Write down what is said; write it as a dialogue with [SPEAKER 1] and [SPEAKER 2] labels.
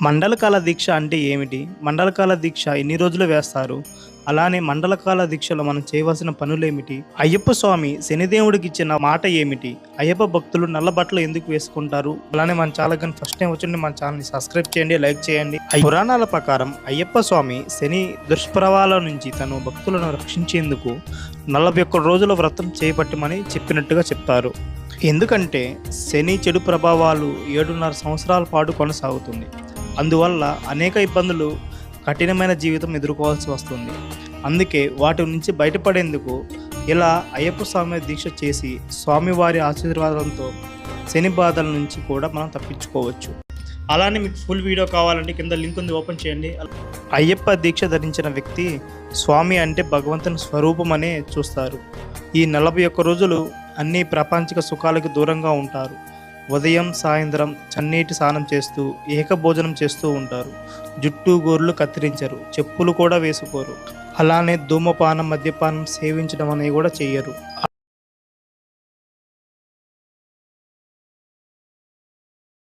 [SPEAKER 1] మండలకాల దీక్ష అంటే ఏమిటి? మండలకాల దీక్ష ఎన్ని రోజులు వేస్తారు? అలానే మండలకాల దీక్షలో మనం చేయవలసిన పనులేమిటి అయ్యప్ప స్వామి శనిదేవుడికి ఇచ్చిన మాట ఏమిటి? అయ్యప్ప భక్తులు నల్ల బట్టలు ఎందుకు వేసుకుంటారు? అలానే మన ఛానల్ కానీ ఫస్ట్ టైం వచ్చింది మన ఛానల్ని సబ్స్క్రైబ్ చేయండి లైక్ చేయండి. పురాణాల ప్రకారం అయ్యప్ప స్వామి శని దుష్ప్రవాల నుంచి తను భక్తులను రక్షించేందుకు నలభై ఒక్క రోజుల వ్రతం చేపట్టమని చెప్పినట్టుగా చెప్తారు. ఎందుకంటే శని చెడు ప్రభావాలు ఏడున్నర సంవత్సరాల పాటు కొనసాగుతుంది. అందువల్ల అనేక ఇబ్బందులు కఠినమైన జీవితం ఎదుర్కోవాల్సి వస్తుంది. అందుకే వాటి నుంచి బయటపడేందుకు ఇలా అయ్యప్ప స్వామి దీక్ష చేసి స్వామివారి ఆశీర్వాదంతో శని బాధల నుంచి కూడా మనం తప్పించుకోవచ్చు. అలానే మీకు ఫుల్ వీడియో కావాలంటే కింద లింక్ ఉంది ఓపెన్ చేయండి. అయ్యప్ప దీక్ష ధరించిన వ్యక్తి స్వామి అంటే భగవంతుని స్వరూపమనే చూస్తారు. ఈ నలభై ఒక్క రోజులు అన్ని ప్రాపంచిక సుఖాలకు దూరంగా ఉంటారు. ఉదయం సాయంత్రం చన్నీటి స్నానం చేస్తూ ఏక భోజనం చేస్తూ ఉంటారు. జుట్టు గోర్లు కత్తిరించరు చెప్పులు కూడా వేసుకోరు. అలానే ధూమపానం మద్యపానం సేవించడం అనేవి కూడా చేయరు